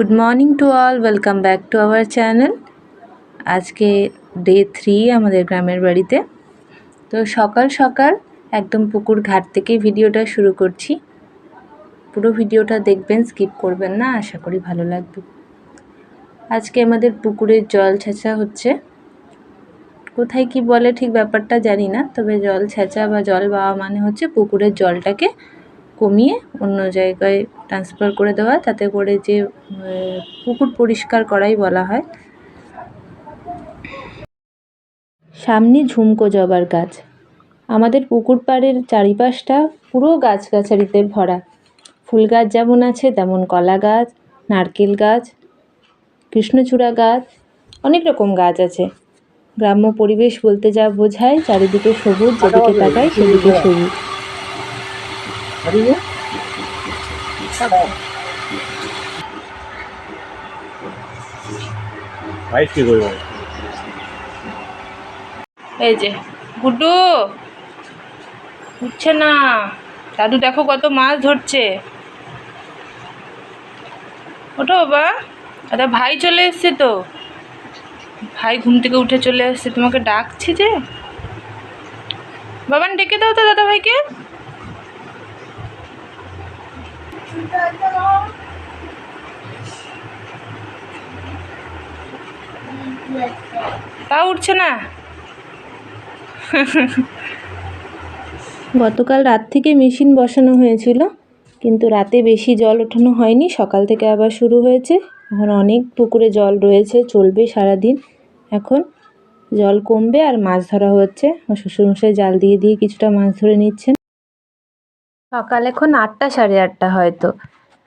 Good morning to all welcome back to our channel আজকে day three আমাদের গ্রামের বাড়িতে। তো সকাল সকাল একদম পুকুর ঘাট থেকে ভিডিওটা শুরু করছি। পুরো ভিডিওটা দেখবেন স্কিপ করবেন না, আশা করি ভালো লাগবে। আজকে আমাদের পুকুরের জল ছেঁচা হচ্ছে। কোথায় কি বলে ঠিক ব্যাপারটা জানি না, তবে জল ছেঁচা বা জল বাওয়া মানে হচ্ছে পুকুরের জলটাকে কমিয়ে অন্য জায়গায় ট্রান্সফার করে দেওয়া, তাতে করে যে পুকুর পরিষ্কার করাই বলা হয়। সামনে ঝুমকো জবার গাছ। আমাদের পুকুর পাড়ের চারিপাশটা পুরো গাছগাছালিতে ভরা। ফুল গাছ যেমন আছে, তেমন কলা গাছ, নারকেল গাছ, কৃষ্ণচূড়া গাছ, অনেক রকম গাছ আছে। গ্রাম্য পরিবেশ বলতে যা বোঝায়, চারিদিকে সবুজ, যেদিকে তাকাই সেদিকে সবুজ। ফাইট কি করব? এই যে গুড্ডু উঠছে না। দাদু দেখো কত মাছ ধরছে। ওঠো বাবা। দাদা ভাই চলে এসছে তো। ভাই ঘুম থেকে উঠে চলে এসছে। তোমাকে ডাকছে যে। বাবান ডেকে দাও তো দাদা ভাইকে তাও উঠছে না? গতকাল রাত থেকে মেশিন বসানো হয়েছিল, কিন্তু রাতে বেশি জল ওঠানো হয়নি। সকাল থেকে আবার শুরু হয়েছে। এখন অনেক পুকুরে জল রয়েছে, চলবে সারাদিন। এখন জল কমবে আর মাছ ধরা হচ্ছে। শ্বশুরমশাই জাল দিয়ে দিয়ে কিছুটা মাছ ধরে নিচ্ছেন। সকাল এখন আটটা, সাড়ে আটটা হয়তো।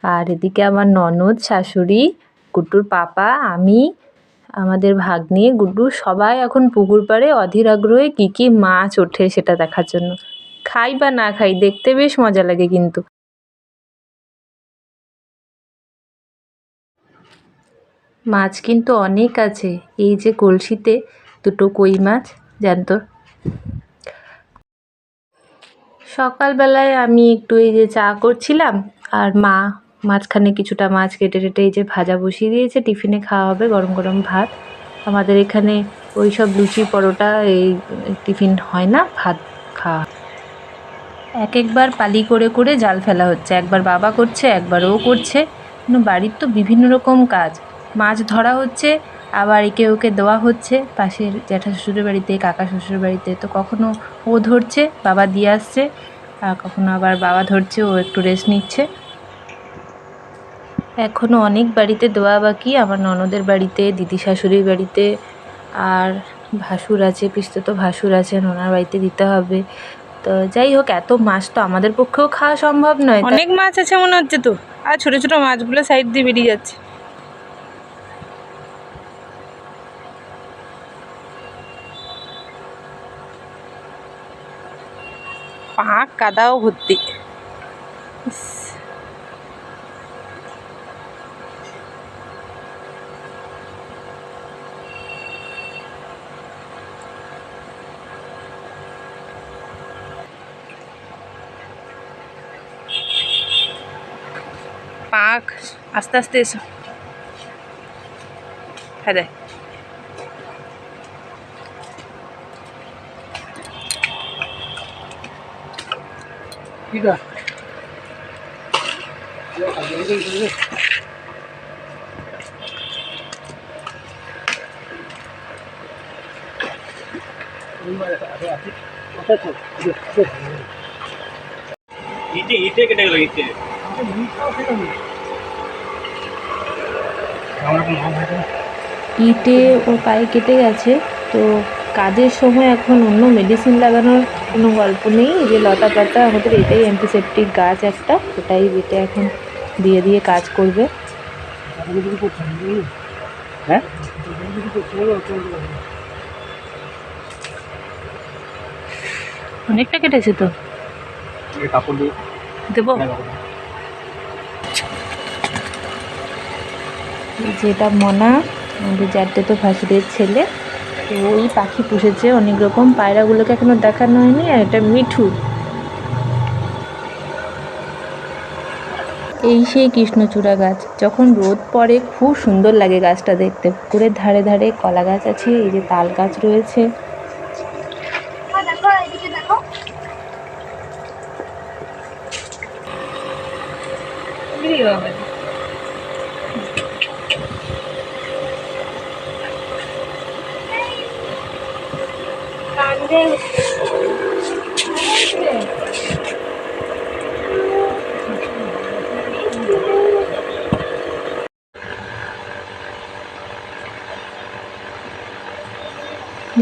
আর এদিকে আমার ননদ, শাশুড়ি, গুড্ডুর পাপা, আমি, আমাদের ভাগ্নি, গুড্ডু সবাই এখন পুকুর পাড়ে অধীর আগ্রহে কী কী মাছ ওঠে সেটা দেখার জন্য। খাই বা না খাই, দেখতে বেশ মজা লাগে কিন্তু। মাছ কিন্তু অনেক আছে। এই যে কলসিতে দুটো কই মাছ জ্যান্ত সকালবেলায় আমি একটু এই যে চা করছিলাম, আর মা মাঝখানে কিছুটা মাছ কেটে টেটে এই যে ভাজা বসিয়ে দিয়েছে, টিফিনে খাওয়া হবে গরম গরম ভাত। আমাদের এখানে ওই সব লুচি পরোটা এই টিফিন হয় না, ভাত খাওয়া এক একবার পালি করে করে জাল ফেলা হচ্ছে, একবার বাবা করছে, একবার ও করছে। কিন্তু বাড়ির তো বিভিন্ন রকম কাজ। মাছ ধরা হচ্ছে আবার একে ওকে দেওয়া হচ্ছে। পাশের জ্যাঠা শ্বশুরের বাড়িতে, কাকা শ্বশুরের বাড়িতে। তো কখনো ও ধরছে, বাবা দিয়ে আসছে, আর কখনো আবার বাবা ধরছে, ও একটু রেস্ট নিচ্ছে। এখনও অনেক বাড়িতে দেওয়া বাকি। আমার ননদের বাড়িতে, দিদি শাশুড়ির বাড়িতে, আর ভাসুর আছে পিস্তত ভাসুর আছেন ওনার বাড়িতে দিতে হবে। তো যাই হোক, এত মাছ তো আমাদের পক্ষেও খাওয়া সম্ভব নয়। অনেক মাছ আছে মনে হচ্ছে তো। আর ছোট ছোট মাছগুলো সাইড দিয়ে বেরিয়ে যাচ্ছে। পাক কাদাও ভর্তি ইস, পাক আস্তে আস্তে এসো হ্যাঁ আছে ইটে ইটে কেটে গেল ইটে। ইটে ওর পায়ে কেটে গেছে তো কাজের সময় এখন অন্য মেডিসিন লাগানোর কোনো গল্প নেই। যে লতা পাতা আমাদের এটাই অ্যান্টিসেপটিক গাছ একটা ওটাই বেটে এখন দিয়ে দিয়ে কাজ করবে। হ্যাঁ? অনেকটা কেটেছে তো। দেবো। এই মনা আমাদের চারটে তো ভাসুরের ছেলে। ওই পাখি পুষেছে, অনেক রকম। পায়রাগুলোকে এখনও দেখানো হয়নি, আর এটা মিঠু। এই সেই কৃষ্ণচূড়া গাছ। যখন রোদ পড়ে, খুব সুন্দর লাগে গাছটা দেখতে। পুকুরের ধারে ধারে কলা গাছ আছে, এই যে তাল গাছ রয়েছে।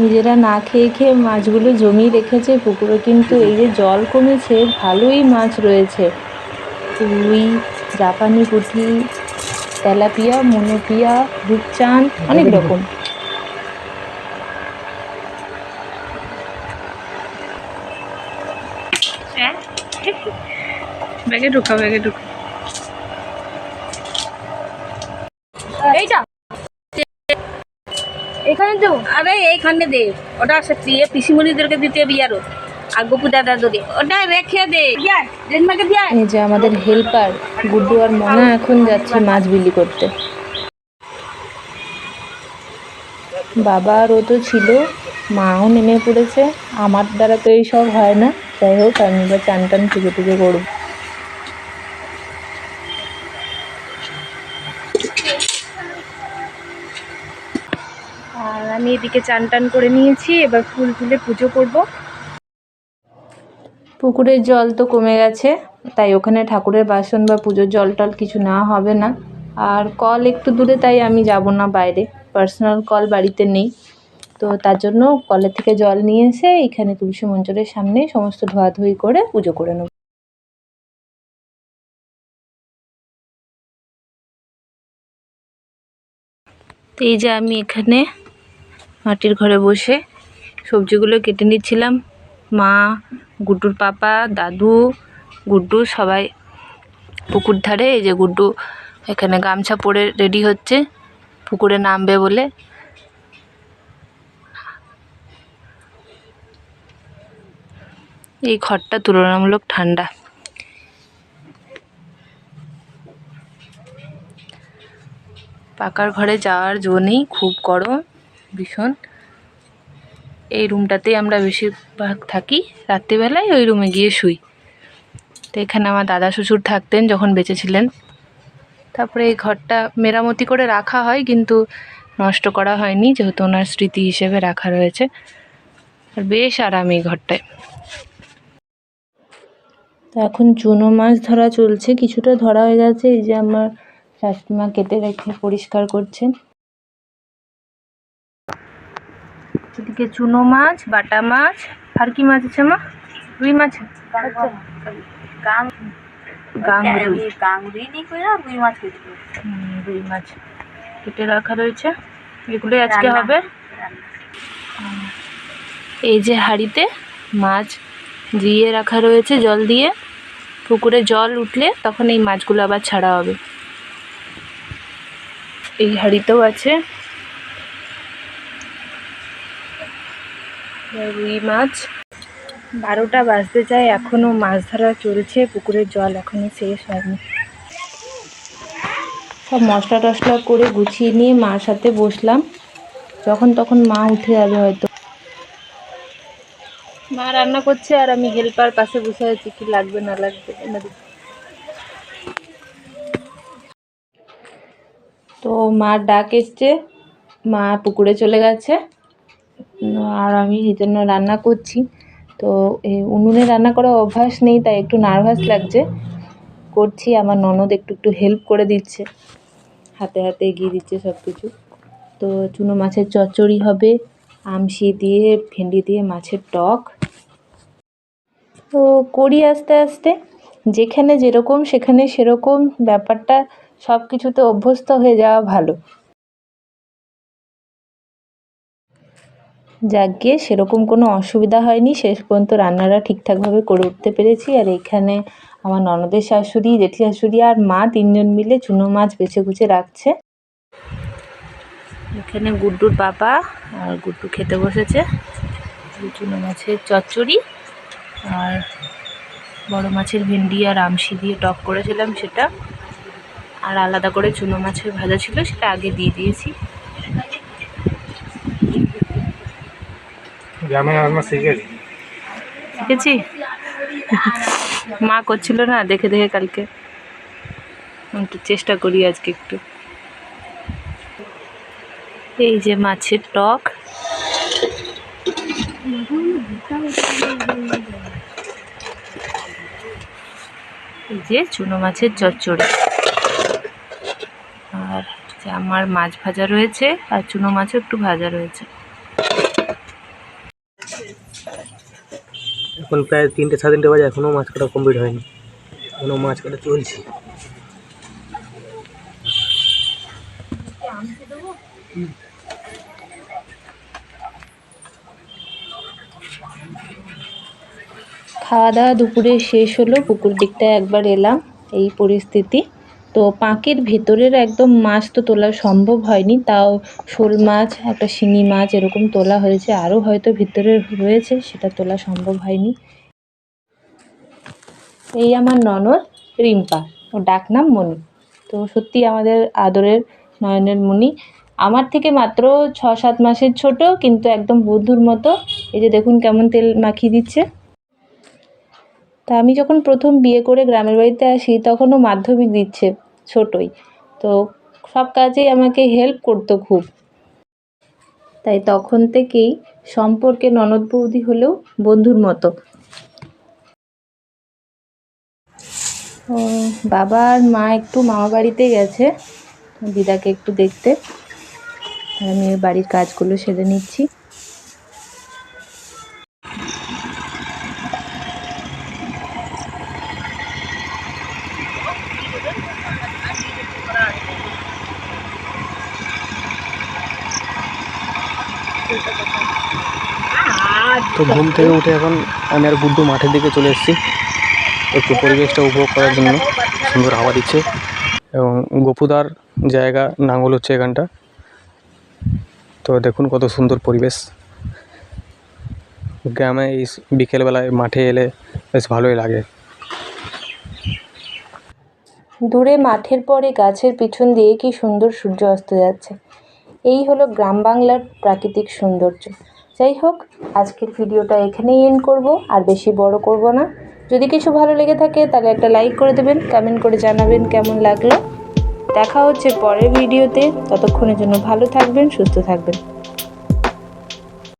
নিজেরা না খেয়ে খেয়ে মাছগুলো জমিয়ে রেখেছে, পুকুরে কিন্তু এই যে জল কমেছে, ভালোই মাছ রয়েছে। রুই জাপানি পুঁটি, তেলাপিয়া, মনোপিয়া, রূপচাঁদ, অনেক রকম হ্যাঁ ব্যাগে ঢুকা ব্যাগে ঢুকা এইটা? এখানে তো। আরে এইখানে দে। ওটা সে দিয়ে পিসিমণিদেরকে দিতে দিয়া এই যে আমাদের হেল্পার গুড্ডু আর মনা এখন যাচ্ছে মাছ বিলি করতে। বাবা ও তো ছিল মাও নেমে পড়েছে। আমার দ্বারা তো এইসব হয় না। যাই হোক আমি এবার চান টান পুজো টুজো করব আর আমি এদিকে চান টান করে নিয়েছি, এবার ফুল তুলে পুজো করব। পুকুরের জল তো কমে গেছে, তাই ওখানে ঠাকুরের বাসন বা পুজোর জল টল কিছু না হবে না। আর কল একটু দূরে, তাই আমি যাব না বাইরে। পার্সোনাল কল বাড়িতে নেই। তো তার জন্য কলের থেকে জল নিয়ে এসে এখানে তুলসী মঞ্চরের সামনে সমস্ত ধোয়াধুয়ি করে পুজো করে নেব। তো এই যে আমি এখানে মাটির ঘরে বসে সবজিগুলো কেটে নিচ্ছিলাম। মা, গুড্ডুর পাপা, দাদু, গুড্ডু সবাই পুকুর ধারে, এই যে গুড্ডু এখানে গামছা পরে রেডি হচ্ছে, পুকুরে নামবে বলে। এই ঘরটা তুলনামূলক ঠান্ডা। পাকার ঘরে যাওয়ার জো নেই, খুব গরম। ভীষণ। এই রুমটাতেই আমরা বেশিরভাগ থাকি, রাত্রিবেলায় ওই রুমে গিয়ে শুই। তো এখানে আমার দাদা শ্বশুর থাকতেন যখন বেঁচে ছিলেন। তারপরে এই ঘরটা মেরামতি করে রাখা হয়, কিন্তু নষ্ট করা হয়নি, যেহেতু ওনার স্মৃতি হিসেবে রাখা রয়েছে। আর বেশ আরাম এই ঘরটায়। তো এখন চুনো মাছ ধরা চলছে, কিছুটা ধরা হয়ে গেছে, এই যে আমার শাশুড়িমা কেটে রেখে পরিষ্কার করছেন। এদিকে চুনো মাছ বাটা মাছ আর কি মাছ আছে মা? রুই মাছ? গাং রুই মাছ কেটে হুম, রুই মাছ কেটে রাখা রয়েছে। এগুলোই আজকে হবে। এই যে হাঁড়িতে মাছ দিয়ে রাখা রয়েছে জল দিয়ে। পুকুরে জল উঠলে তখন এই মাছগুলো আবার ছাড়া হবে। এই হাঁড়িতেও আছে। রুই মাছ। বারোটা বাজতে যায় এখনও মাছ ধরা চলছে, পুকুরের জল এখনও শেষ হয়নি। সব মশলা টশলা করে গুছিয়ে নিয়ে মার সাথে বসলাম। যখন তখন মা উঠে যাবে হয়তো। মা রান্না করছে আর আমি হেল্পার পাশে বসে আছি, কি লাগবে না লাগবে তো মার ডাক এসছে, মা পুকুরে চলে গেছে। আর আমি এই জন্য রান্না করছি। তো এই উনুনে রান্না করার অভ্যাস নেই, তাই একটু নার্ভাস লাগছে। করছি, আমার ননদ একটু একটু হেল্প করে দিচ্ছে। হাতে হাতে এগিয়ে দিচ্ছে সব কিছু তো, চুনো মাছের চচ্চড়ি হবে আমশি দিয়ে, ভেন্ডি দিয়ে মাছের টক। তো, করি আস্তে আস্তে। যেখানে যেরকম, সেখানে সেরকম ব্যাপারটা সব কিছুতে অভ্যস্ত হয়ে যাওয়া ভালো। যাকে সেরকম কোনো অসুবিধা হয়নি, শেষ পর্যন্ত রান্নাটা ঠিকঠাকভাবে করে উঠতে পেরেছি। আর এখানে আমার ননদের শাশুড়ি জেঠি শাশুড়ি আর মা তিনজন মিলে চুনো মাছ বেছে গুছে রাখছে। এখানে গুড্ডুর পাপা আর গুড্ডু খেতে বসেছে। চুনো মাছের চচ্চড়ি আর বড় মাছের ভেন্ডি আর আমশি দিয়ে টক করেছিলাম সেটা। আর আলাদা করে চুনো মাছের ভাজা ছিল, সেটা আগে দিয়ে দিয়েছি। গ্রামে শিখেছি মা করছিল না, দেখে দেখে কালকে। একটু চেষ্টা করি আজকে একটু। এই যে মাছের টক। এই যে চুনো মাছের চচ্চড়ি। আর আমার মাছ ভাজা রয়েছে, আর চুনো মাছও একটু ভাজা রয়েছে। এখন প্রায় তিনটে সাড়ে তিনটে বাজে এখনও মাছ কাটা কমপ্লিট হয়নি। এখনও মাছ কাটা চলছে। খাওয়া দাওয়া দুপুরে শেষ হলো, পুকুর দিকটা একবার এলাম, এই পরিস্থিতি। তো পাঁকের ভেতরের একদম মাছ তো তোলা সম্ভব হয়নি, তাও শোল মাছ, একটা শিঙি মাছ এরকম তোলা হয়েছে, আরও হয়তো ভিতরে রয়েছে, সেটা তোলা সম্ভব হয়নি। এই আমার ননদ রিম্পা ও ডাকনাম মণি। তো সত্যি আমাদের আদরের নয়নের মণি। আমার থেকে মাত্র ছ সাত মাসের ছোট, কিন্তু একদম বন্ধুর মতো। এই যে দেখুন কেমন তেল মাখিয়ে দিচ্ছে। তা আমি যখন প্রথম বিয়ে করে গ্রামের বাড়িতে আসি, তখনও মাধ্যমিক দিচ্ছে। ছোটই। তো সব কাজেই আমাকে হেল্প করতো খুব। তাই তখন থেকেই সম্পর্কে ননদ বৌদি হলেও বন্ধুর মতো। বাবা আর মা একটু মামা বাড়িতে গেছে। দিদাকে একটু দেখতে। আমি বাড়ির কাজগুলো সেরে নিচ্ছি। তো ঘুম থেকে উঠে এখন আমি আর গুড্ডু মাঠের দিকে চলে এসেছি। একটু পরিবেশটা উপভোগ করার জন্য। সুন্দর হাওয়া দিচ্ছে। এবং গপুদার জায়গা, নাঙ্গল হচ্ছে এখানটা। তো দেখুন কত সুন্দর পরিবেশ। গ্রামে এই বিকেলবেলায় মাঠে এলে বেশ ভালোই লাগে। দূরে মাঠের পরে গাছের পিছন দিয়ে কি সুন্দর সূর্য অস্ত যাচ্ছে। এই হলো গ্রাম বাংলার প্রাকৃতিক সৌন্দর্য। যাই হোক, আজকের ভিডিওটা এখানেই এন্ড করব, আর বেশি বড় করব না। যদি কিছু ভালো লেগে থাকে, তাহলে একটা লাইক করে দেবেন কমেন্ট করে জানাবেন কেমন লাগল। দেখা হচ্ছে পরের ভিডিওতে। ততক্ষণের জন্য ভালো থাকবেন, সুস্থ থাকবেন।